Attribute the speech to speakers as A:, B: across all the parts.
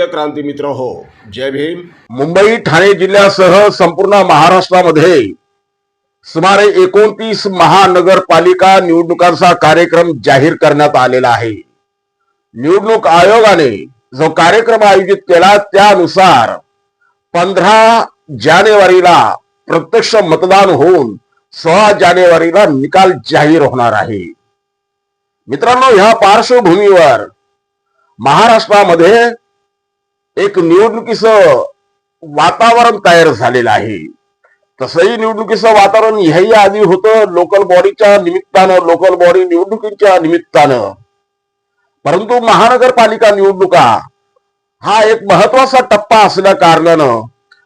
A: प्रिय क्रांती मित्र हो. जय भीम.
B: मुंबई ठाणे जिल्ह्यासह संपूर्ण महाराष्ट्रामध्ये सुमारे एकोणतीस महानगरपालिका निवडणुकांचा कार्यक्रम जाहीर करण्यात आलेला आहे. निवडणूक आयोगाने जो कार्यक्रम आयोजित केला त्यानुसार पंधरा जानेवारीला प्रत्यक्ष मतदान होऊन सोळा जानेवारीला निकाल जाहीर होणार आहे. मित्रांनो ह्या पार्श्वभूमीवर महाराष्ट्रामध्ये एक निवडणुकीचं वातावरण तयार झालेलं आहे. तसंही निवडणुकीचं वातावरण ह्याही आधी होतं लोकल बॉडीच्या निमित्तानं लोकल बॉडी निवडणुकीच्या निमित्तानं. परंतु महानगरपालिका निवडणुका हा एक महत्त्वाचा टप्पा असल्या कारणानं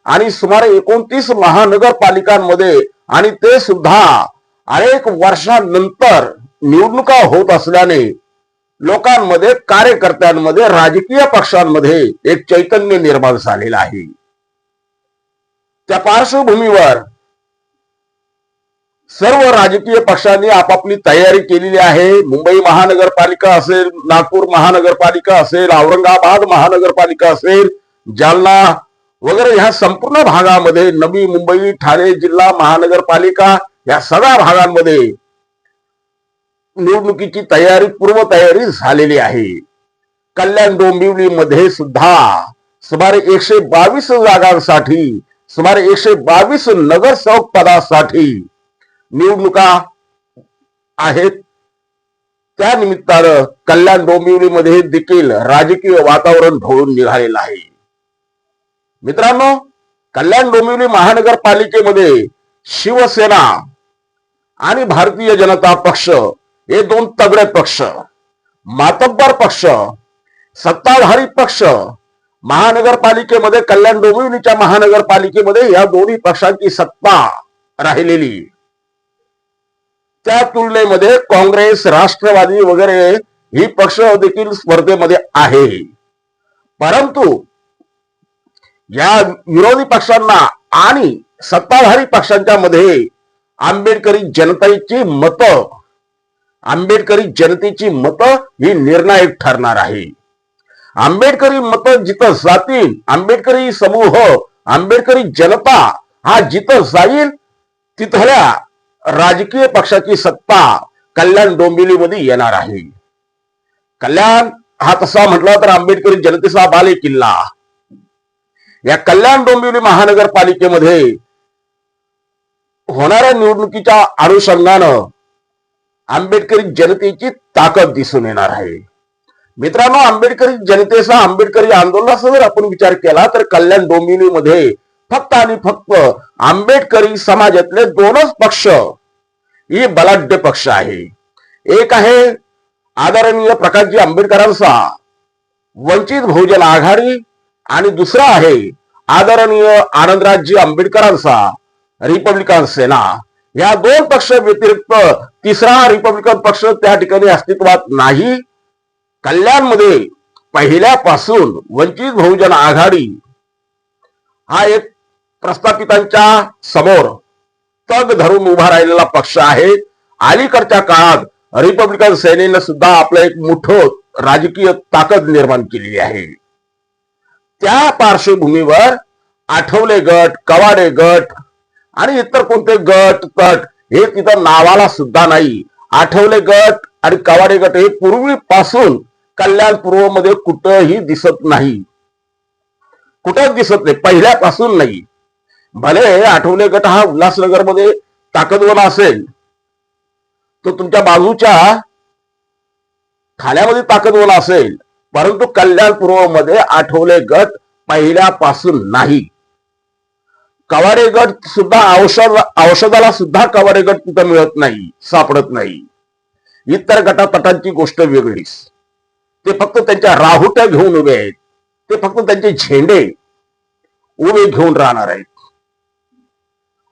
B: आणि सुमारे एकोणतीस महानगरपालिकांमध्ये आणि ते सुद्धा अनेक वर्षांनंतर निवडणुका होत असल्याने लोकांमध्ये कार्यकर्त्यांमध्ये राजकीय पक्षांमध्ये एक चैतन्य निर्माण झालेलं आहे. त्या पार्श्वभूमीवर सर्व राजकीय पक्षांनी आपापली तयारी केलेली आहे. मुंबई महानगरपालिका असेल नागपूर महानगरपालिका असेल औरंगाबाद महानगरपालिका असेल जालना वगैरे ह्या संपूर्ण भागामध्ये नवी मुंबई ठाणे जिल्हा महानगरपालिका या सगळ्या भागांमध्ये निवडणुकीची तयारी पूर्वतयारी झालेली आहे. कल्याण डोंबिवलीमध्ये सुद्धा सुमारे एकशे बावीस जागांसाठी सुमारे एकशे बावीस नगरसेवक पदासाठी निवडणुका आहेत. त्या निमित्तानं कल्याण डोंबिवलीमध्ये देखील राजकीय वातावरण ढवळून निघालेलं आहे. मित्रांनो कल्याण डोंबिवली महानगरपालिकेमध्ये शिवसेना आणि भारतीय जनता पक्ष हे दोन तगडे पक्ष मातब्बर पक्ष सत्ताधारी पक्ष महानगरपालिकेमध्ये कल्याण डोंबिवलीच्या महानगरपालिकेमध्ये या दोन्ही पक्षांची सत्ता राहिलेली. त्या तुलनेमध्ये काँग्रेस राष्ट्रवादी वगैरे ही पक्ष देखील स्पर्धेमध्ये आहे. परंतु या विरोधी पक्षांना आणि सत्ताधारी पक्षांच्या मध्ये आंबेडकरी जनतेची मतं आंबेडकरी जनतेची मतं ही निर्णायक ठरणार आहे. आंबेडकरी मतं जिथं जातील आंबेडकरी समूह आंबेडकरी जनता हा जिथं जाईल तिथल्या राजकीय पक्षाची सत्ता कल्याण डोंबिवलीमध्ये येणार आहे. कल्याण हा तसा म्हटला तर आंबेडकरी जनतेचा बाले किल्ला. या कल्याण डोंबिवली महानगरपालिकेमध्ये होणाऱ्या निवडणुकीच्या अनुषंगानं आंबेडकरी जनतेची ताकद दिसून येणार आहे. मित्रांनो आंबेडकरी जनतेचा आंबेडकरी आंदोलनाचा जर आपण विचार केला तर कल्याण डोंबिवलीमध्ये फक्त आणि फक्त आंबेडकरी समाजातले दोनच पक्ष ही बलाढ्य पक्ष आहे. एक आहे आदरणीय प्रकाशजी आंबेडकरांचा वंचित बहुजन आघाडी आणि दुसरा आहे आदरणीय आनंदराजजी आंबेडकरांचा रिपब्लिकन सेना. या दोन पक्ष व्यतिरिक्त तिसरा रिपब्लिकन पक्ष त्या ठिकाणी अस्तित्वात नाही. कल्याणमध्ये पहिल्यापासून वंचित बहुजन आघाडी हा एक प्रस्थापितांच्या समोर तग धरून उभा राहिलेला पक्ष आहे. अलीकडच्या काळात रिपब्लिकन सेनेनं सुद्धा आपलं एक मोठं राजकीय ताकद निर्माण केलेली आहे. त्या पार्श्वभूमीवर आठवले गट कवाडे गट आणि इतर कोणते गट तट हे तिथं नावाला सुद्धा नाही. आठवले गट आणि कवाडे गट हे पूर्वीपासून कल्याण पूर्वमध्ये कुठंही दिसत नाही. कुठंच दिसत नाही पहिल्यापासून नाही. भले आठवले गट हा उल्हासनगरमध्ये ताकदवाला असेल तो तुमच्या बाजूच्या ठाण्यामध्ये ताकदवाला असेल परंतु कल्याण पूर्वमध्ये आठवले गट पहिल्यापासून नाही. कवाडे गट सुद्धा औषध औषधाला सुद्धा कवाडे गट मिळत नाही सापडत नाही. इतर गटातटांची गोष्ट वेगळीच. ते फक्त त्यांच्या राहुट्या घेऊन उभे आहेत. ते फक्त त्यांचे झेंडे उभे घेऊन राहणार आहेत.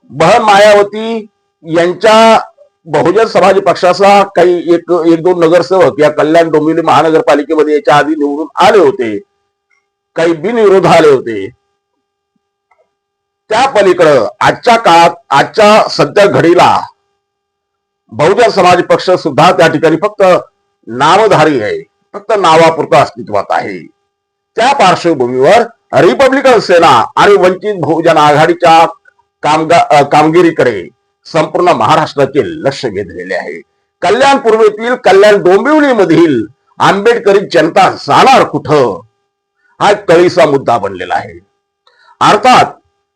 B: बहन मायावती यांच्या बहुजन समाज पक्षाचा काही एक एक दोन नगरसेवक या कल्याण डोंबिवली महानगरपालिकेमध्ये याच्या आधी निवडून आले होते. काही बिनविरोध आले होते. त्या पलीकडं आजच्या काळात आजच्या सध्या घडीला बहुजन समाज पक्ष सुद्धा त्या ठिकाणी फक्त नामधारी आहे. फक्त नावापुरतं अस्तित्वात आहे. त्या पार्श्वभूमीवर रिपब्लिकन सेना आणि वंचित बहुजन आघाडीच्या कामगा कामगिरीकडे संपूर्ण महाराष्ट्राचे लक्ष वेधलेले आहे. कल्याण पूर्वेतील कल्याण डोंबिवली मधील आंबेडकरी जनता जाणार कुठं? हा कळीचा मुद्दा बनलेला आहे. अर्थात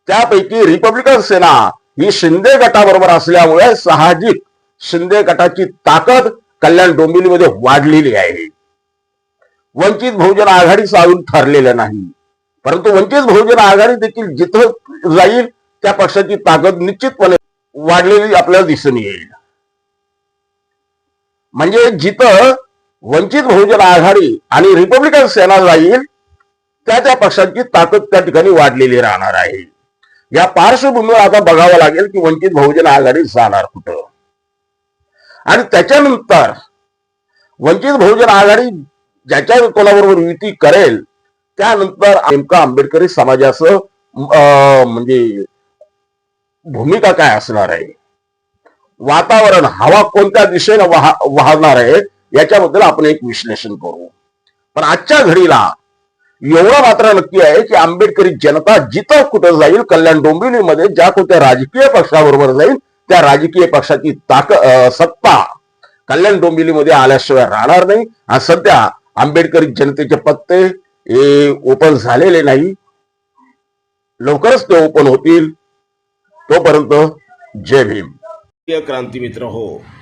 B: त्यापैकी रिपब्लिकन सेना ही शिंदे गटाबरोबर असल्यामुळे साहजिक शिंदे गटाची ताकद कल्याण डोंबिवलीमध्ये वाढलेली आहे. वंचित बहुजन आघाडी अजून ठरलेलं नाही. परंतु वंचित बहुजन आघाडी देखील जिथं जाईल त्या पक्षाची ताकद निश्चितपणे वाढलेली आपल्याला दिसून येईल. म्हणजे जिथं वंचित बहुजन आघाडी आणि रिपब्लिकन सेना जाईल त्या त्या पक्षांची ताकद त्या ठिकाणी वाढलेली राहणार आहे. या पार्श्वभूमीवर आता बघावं लागेल की वंचित बहुजन आघाडी जाणार कुठं. आणि त्याच्यानंतर वंचित बहुजन आघाडी ज्याच्या कोणाबरोबर युती करेल त्यानंतर नेमका आंबेडकरी समाजाचं अं, म्हणजे भूमिका काय असणार आहे? वातावरण हवा कोणत्या दिशेने वाह वाहणार आहे? याच्याबद्दल आपण एक विश्लेषण करू. पण आजच्या घडीला एवढं मात्र नक्की आहे की आंबेडकरी जनता जिथं कुठं जाईल कल्याण डोंबिवलीमध्ये ज्या कोणत्या राजकीय पक्षाबरोबर जाईल त्या राजकीय पक्षाची ताक सत्ता कल्याण डोंबिवलीमध्ये आल्याशिवाय राहणार नाही. आणि सध्या आंबेडकरी जनतेचे पत्ते हे ओपन झालेले नाही. लवकरच ते ओपन होतील. तोपर्यंत जय भीम.
A: क्रांती मित्र हो.